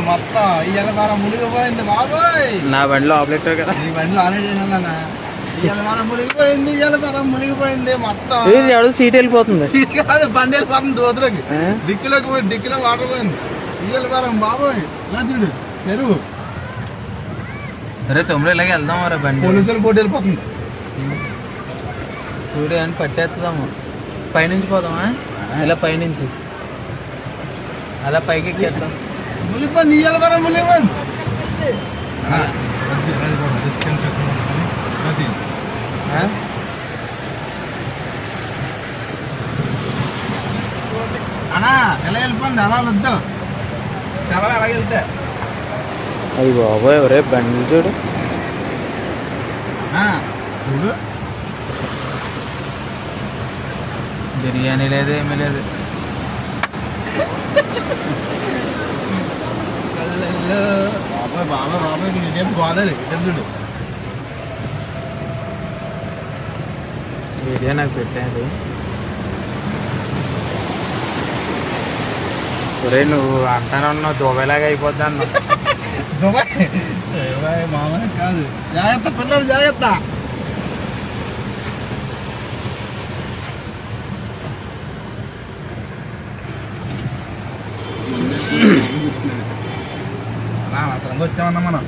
మొత్తం వారం మునిగిపోయింది బాబోయ్. నా బండిలో ఆపరేటర్ కదా. ఈ బండిలో ఆల్రెడీ చేశాను ఇవాళ వారం మునిగిపోయింది వారం మునిగిపోయింది మొత్తం. ఎవడో సీట్ వెళ్ళిపోతుంది. సీట్ కాదు బండి వెళ్ళిపోతుంది దోతులకి. ఆ? డిక్కిలోకి పోయి డిక్కిలో వాటర్ పోయింది. వారం బాబోయ్. ఇలా చూడు చెరువు. అరే తమ్ముడు ఇలాగే వెళ్దాం రా బండి. పోలీసులు పోటీ వెళ్ళిపోతుంది. చూడు అని పట్టేస్తాము పైనుంచి పోదామా? ఇలా పైనుంచి. అలా పైకి ఎక్కేద్దాం మునిగిపోయింది ఇవాళ వారం మునిగిపోయింది ఆ? అన్నా ఎలా వెళ్ళిపోండి అలా వద్దు చాలా ఎలా వెళ్తే అయ్యి బాబోయ్ ఎవరే బండి చూడు ఆ, చూడు బిర్యానీ లేదు ఏమీ లేదు బాబాయ్ బాబాయ్ ఇదేం గోదావరి ఇదేం చూడు వీడియో నాకు పెట్టాడు ఒరే నువ్వు అంటానే ఉన్నావు దుబాయ్లాగా అయిపోద్ది అన్న దుబాయ్ దుబాయ్ మామూలు కాదు జాగ్రత్త పిల్లలు జాగ్రత్త అవసరంగా వచ్చామన్నా మనం.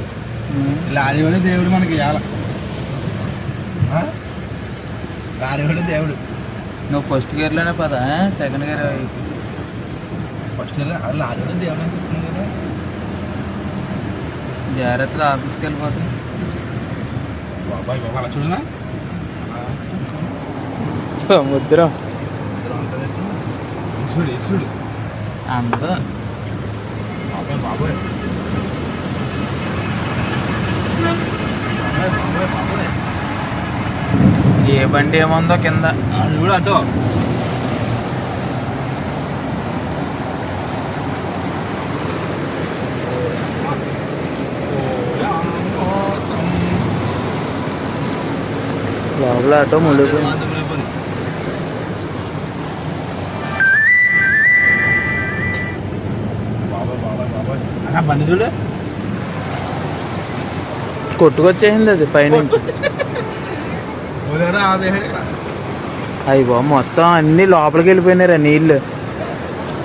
లారీవాడే దేవుడు మనకి ఇవాళ లారీవాడే దేవుడు. నువ్వు ఫస్ట్ గేర్లోనే పదా సెకండ్ గేర్ ఫస్ట్ లారీవాడే దేవుడు అని చెప్తుంది కదా. జాగ్రత్తగా ఆఫీస్కి వెళ్ళిపోతాయి బాబాయ్ బాబా అలా చూడనా? సముద్రం చూడు చూడు. అంత. బాబాయ్ బాబాయ్ బాబాయ్ బాబాయ్ ఏ బండి ఏముందో కింద. కూడా అటో లోపల ఆటో అన్నా బండి చూడు. కొట్టుకొచ్చేసింది అది పైనుంచి. అయ్యి మొత్తం అన్ని లోపలికి వెళ్ళిపోయినాయి నీళ్ళు.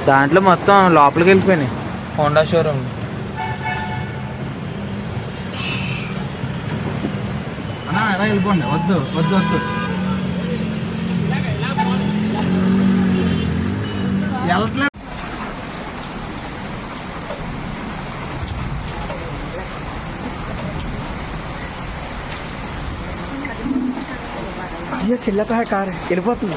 దాంట్లో మొత్తం లోపలికి వెళ్ళిపోయినాయి. Honda showroom. వెళ్ళిపోండి? వద్దు వద్దు వద్దు. వెళ్ళట్లేదు ये चिल्लाता है कार इरबत में